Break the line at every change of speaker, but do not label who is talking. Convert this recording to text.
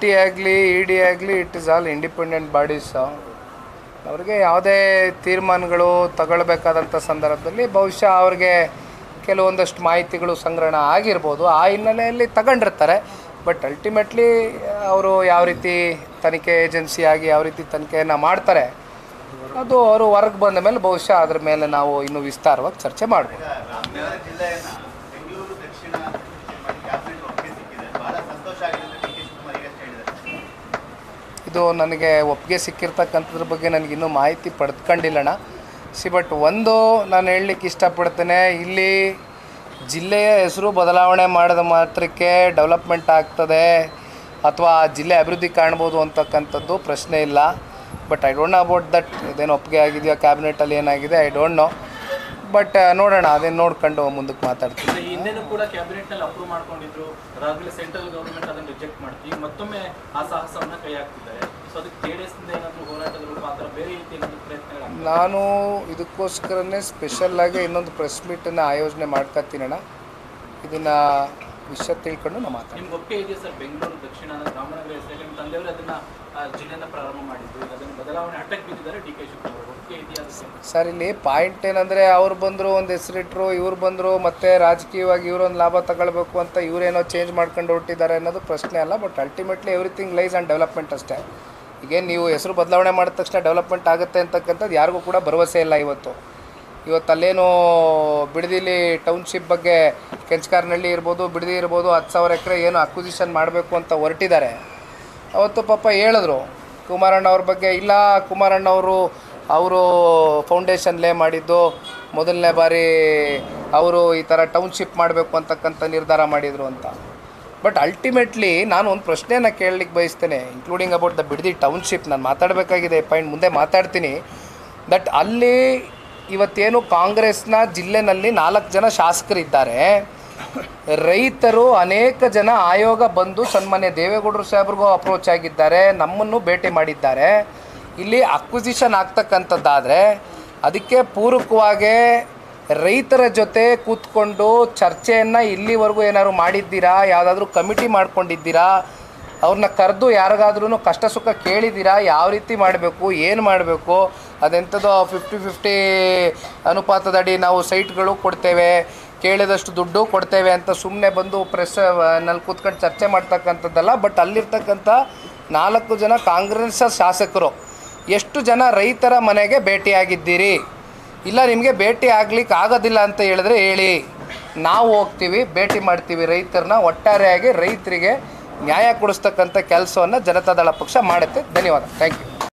T ಆಗಲಿ, E D ಆಗಲಿ it is all independent bodies ಅವ್ರಿಗೆ ಯಾವುದೇ ತೀರ್ಮಾನಗಳು ತಗೊಳ್ಬೇಕಾದಂಥ ಸಂದರ್ಭದಲ್ಲಿ ಬಹುಶಃ ಅವ್ರಿಗೆ ಕೆಲವೊಂದಷ್ಟು ಮಾಹಿತಿಗಳು ಸಂಗ್ರಹಣ ಆಗಿರ್ಬೋದು. ಆ ಹಿನ್ನೆಲೆಯಲ್ಲಿ ತಗೊಂಡಿರ್ತಾರೆ. ಬಟ್ ಅಲ್ಟಿಮೇಟ್ಲಿ ಅವರು ಯಾವ ರೀತಿ ತನಿಖೆ ಏಜೆನ್ಸಿ ಆಗಿ ಯಾವ ರೀತಿ ತನಿಖೆಯನ್ನು ಮಾಡ್ತಾರೆ, ಅದು ಅವರು ಹೊರಗೆ ಬಂದ ಮೇಲೆ ಬಹುಶಃ ಅದ್ರ ಮೇಲೆ ನಾವು ಇನ್ನೂ ವಿಸ್ತಾರವಾಗಿ ಚರ್ಚೆ ಮಾಡ್ಬೋದು
ರಾಮನಗರ ಜಿಲ್ಲೆಯನ್ನ ಬೆಂಗಳೂರು ದಕ್ಷಿಣ ಮಾಡಿ ಕ್ಯಾಬಿನೆಟ್ ಒಪ್ಪಿಗೆ ಸಿಕ್ಕಿದೆ ಬಹಳ ಸಂತೋಷ ಆಗಿದೆ ಅಂತ ಡಿ ಕೆ ಶಿವಕುಮಾರ್ ಈಗಷ್ಟೇ ಹೇಳಿದ್ದಾರೆ
ಇದು ನನಗೆ ಒಪ್ಪಿಗೆ ಸಿಕ್ಕಿರ್ತಕ್ಕಂಥದ್ರ ಬಗ್ಗೆ ನನಗಿನ್ನೂ ಮಾಹಿತಿ ಪಡೆದುಕೊಂಡಿಲ್ಲಣ್ಣ ಸಿ, ಬಟ್ ಒಂದು ನಾನು ಹೇಳಲಿಕ್ಕೆ ಇಷ್ಟಪಡ್ತೇನೆ, ಇಲ್ಲಿ ಜಿಲ್ಲೆಯ ಹೆಸರು ಬದಲಾವಣೆ ಮಾಡಿದ ಮಾತ್ರಕ್ಕೆ ಡೆವಲಪ್ಮೆಂಟ್ ಆಗ್ತದೆ ಅಥವಾ ಜಿಲ್ಲೆ ಅಭಿವೃದ್ಧಿ ಕಾಣ್ಬೋದು ಅಂತಕ್ಕಂಥದ್ದು ಪ್ರಶ್ನೆ ಇಲ್ಲ. But I don't know about that ಇದೇನು ಒಪ್ಪಿಗೆ ಆಗಿದೆಯೋ ಕ್ಯಾಬಿನೆಟಲ್ಲಿ ಏನಾಗಿದೆ ಐ ಡೋಂಟ್ ನೋ ಬಟ್ ನೋಡೋಣ ಅದೇ ನೋಡ್ಕೊಂಡು ಮುಂದಕ್ಕೆ ಮಾತಾಡ್ತೀನಿ.
ಈ ಹಿಂದೆನೂ ಕೂಡ ಕ್ಯಾಬಿನೆಟ್ನಲ್ಲಿ ಅಪ್ರೂವ್ ಮಾಡ್ಕೊಂಡಿದ್ರು. ಅದಾದ್ಮೇಲೆ ಸೆಂಟ್ರಲ್ ಗವರ್ಮೆಂಟ್ ಅದನ್ನು ರಿಜೆಕ್ಟ್ ಮಾಡ್ತಿ ಮತ್ತೊಮ್ಮೆ ಆ ಸಾಹಸವನ್ನ ಕೈ ಹಾಕ್ತಿದ್ದಾರೆ. ಸೊ ಅದಕ್ಕೆ ಜೆಡಿಎಸ್ನಿಂದ ಏನಾದ್ರು ಹೋರಾಟದ ರೂಪ ಬೇರೆ ರೀತಿ ಏನಾದ್ರು ಪ್ರಯತ್ನಗಳು
ನಾನು ಇದಕ್ಕೋಸ್ಕರನೇ ಸ್ಪೆಷಲ್ಲಾಗಿ ಇನ್ನೊಂದು ಪ್ರೆಸ್ ಮೀಟನ್ನು ಆಯೋಜನೆ ಮಾಡ್ಕೊತೀನಣ್ಣ ಇದನ್ನು ವಿಷಯ ತಿಳ್ಕೊಂಡು ನಾವು ಮಾತಾಡ್ತೀವಿ
ನಿಮ್ಗೆ ಒಪ್ಪಿಗೆ ಇದೆಯಾ ಸರ್? ಬೆಂಗಳೂರು ದಕ್ಷಿಣ ರಾಮನಗರ ಹೆಸರಲ್ಲಿ ನಿಮ್ಮ ತಂದೆಯವರು ಅದನ್ನ ಆ, ಪ್ರಾರಂಭ ಮಾಡಿದ್ರು ಈಗ ಅದನ್ನು ಬದಲಾವಣೆ ಹಠಕ್ಕೆ ಬಿದ್ದಿದ್ದಾರೆ ಡಿ ಕೆ ಶಿವಕುಮಾರ್ ಒಪ್ಪಿಗೆ ಇದೆಯಾ
ಸರ್? ಇಲ್ಲಿ ಪಾಯಿಂಟ್ ಏನಂದರೆ ಅವ್ರು ಬಂದರು ಒಂದು ಹೆಸರಿಟ್ರು ಇವ್ರು ಬಂದರು ಮತ್ತೆ ರಾಜಕೀಯವಾಗಿ ಇವರೊಂದು ಲಾಭ ತಗೊಳ್ಬೇಕು ಅಂತ ಇವರೇನೋ ಚೇಂಜ್ ಮಾಡ್ಕೊಂಡು ಹೊರಟಿದ್ದಾರೆ ಅನ್ನೋದು ಪ್ರಶ್ನೆ ಅಲ್ಲ but ultimately everything lies and development ಅಷ್ಟೇ. ಈಗೇನು ನೀವು ಹೆಸರು ಬದಲಾವಣೆ ಮಾಡಿದ ತಕ್ಷಣ ಡೆವಲಪ್ಮೆಂಟ್ ಆಗುತ್ತೆ ಅಂತಕ್ಕಂಥದ್ದು ಯಾರಿಗೂ ಕೂಡ ಭರವಸೆ ಇಲ್ಲ ಇವತ್ತು. ಇವತ್ತು ಅಲ್ಲೇನು ಬಿಡದಿಲಿ ಟೌನ್ಶಿಪ್ ಬಗ್ಗೆ ಕೆಂಚಕಾರನಹಳ್ಳಿ ಇರ್ಬೋದು, ಬಿಡದಿ ಇರ್ಬೋದು, ಹತ್ತು ಸಾವಿರ ಎಕರೆ ಏನು ಅಕ್ವಿಸಿಷನ್ ಮಾಡಬೇಕು ಅಂತ ಹೊರಟಿದ್ದಾರೆ. ಅವತ್ತು ಪಾಪ ಹೇಳಿದ್ರು, ಕುಮಾರಣ್ಣ ಅವ್ರ ಬಗ್ಗೆ, ಇಲ್ಲ ಕುಮಾರಣ್ಣ ಅವರು ಅವರು ಫೌಂಡೇಶನ್ ಲೇ ಮಾಡಿದ್ದು, ಮೊದಲನೇ ಬಾರಿ ಅವರು ಈ ಥರ ಟೌನ್ಶಿಪ್ ಮಾಡಬೇಕು ಅಂತಕ್ಕಂಥ ನಿರ್ಧಾರ ಮಾಡಿದರು ಅಂತ. ಬಟ್ ಅಲ್ಟಿಮೇಟ್ಲಿ ನಾನು ಒಂದು ಪ್ರಶ್ನೆಯನ್ನು ಕೇಳಲಿಕ್ಕೆ ಬಯಸ್ತೇನೆ including about the Bidadi township ನಾನು ಮಾತಾಡಬೇಕಾಗಿದೆ ಪಾಯಿಂಟ್ ಮುಂದೆ ಮಾತಾಡ್ತೀನಿ. ದಟ್ ಅಲ್ಲಿ ಇವತ್ತೇನು ಕಾಂಗ್ರೆಸ್ನ ಜಿಲ್ಲೆನಲ್ಲಿ ನಾಲ್ಕು ಜನ ಶಾಸಕರಿದ್ದಾರೆ. ರೈತರು ಅನೇಕ ಜನ ಆಯೋಗ ಬಂದು ಸನ್ಮಾನ್ಯ ದೇವೇಗೌಡರು ಸಾಹೇಬ್ರಿಗೂ ಅಪ್ರೋಚ್ ಆಗಿದ್ದಾರೆ. ನಮ್ಮನ್ನು ಭೇಟಿ ಮಾಡಿದ್ದಾರೆ. ಇಲ್ಲಿ ಅಕ್ವಿಸಿಷನ್ ಆಗ್ತಕ್ಕಂಥದ್ದಾದರೆ ಅದಕ್ಕೆ ಪೂರಕವಾಗಿ ರೈತರ ಜೊತೆ ಕೂತ್ಕೊಂಡು ಚರ್ಚೆಯನ್ನು ಇಲ್ಲಿವರೆಗೂ ಏನಾದ್ರು ಮಾಡಿದ್ದೀರಾ? ಯಾವುದಾದ್ರೂ ಕಮಿಟಿ ಮಾಡ್ಕೊಂಡಿದ್ದೀರಾ? ಅವ್ರನ್ನ ಕರೆದು ಯಾರಿಗಾದ್ರೂ ಕಷ್ಟ ಸುಖ ಕೇಳಿದ್ದೀರಾ? ಯಾವ ರೀತಿ ಮಾಡಬೇಕು? ಏನು ಮಾಡಬೇಕು? ಅದೆಂಥದ್ದು ಫಿಫ್ಟಿ ಫಿಫ್ಟಿ ಅನುಪಾತದಡಿ ನಾವು ಸೈಟ್ಗಳು ಕೊಡ್ತೇವೆ, ಕೇಳಿದಷ್ಟು ದುಡ್ಡು ಕೊಡ್ತೇವೆ ಅಂತ ಸುಮ್ಮನೆ ಬಂದು ಪ್ರೆಸ್ನಲ್ಲಿ ಕೂತ್ಕೊಂಡು ಚರ್ಚೆ ಮಾಡ್ತಕ್ಕಂಥದ್ದಲ್ಲ. ಬಟ್ ಅಲ್ಲಿರ್ತಕ್ಕಂಥ ನಾಲ್ಕು ಜನ ಕಾಂಗ್ರೆಸ್ ಶಾಸಕರು, ಎಷ್ಟು ಜನ ರೈತರ ಮನೆಗೆ ಭೇಟಿಯಾಗಿದ್ದೀರಿ? ಇಲ್ಲ, ನಿಮಗೆ ಭೇಟಿ ಆಗ್ಲಿಕ್ಕೆ ಆಗೋದಿಲ್ಲ ಅಂತ ಹೇಳಿದ್ರೆ ಹೇಳಿ. ನಾವು ಹೋಗ್ತೀವಿ, ಭೇಟಿ ಮಾಡ್ತೀವಿ ರೈತರನ್ನ. ಒಟ್ಟಾರೆಯಾಗಿ ರೈತರಿಗೆ ನ್ಯಾಯ ಕೊಡಿಸ್ತಕ್ಕಂಥ ಕೆಲಸವನ್ನು ಜನತಾದಳ ಪಕ್ಷ ಮಾಡುತ್ತೆ. ಧನ್ಯವಾದ. Thank you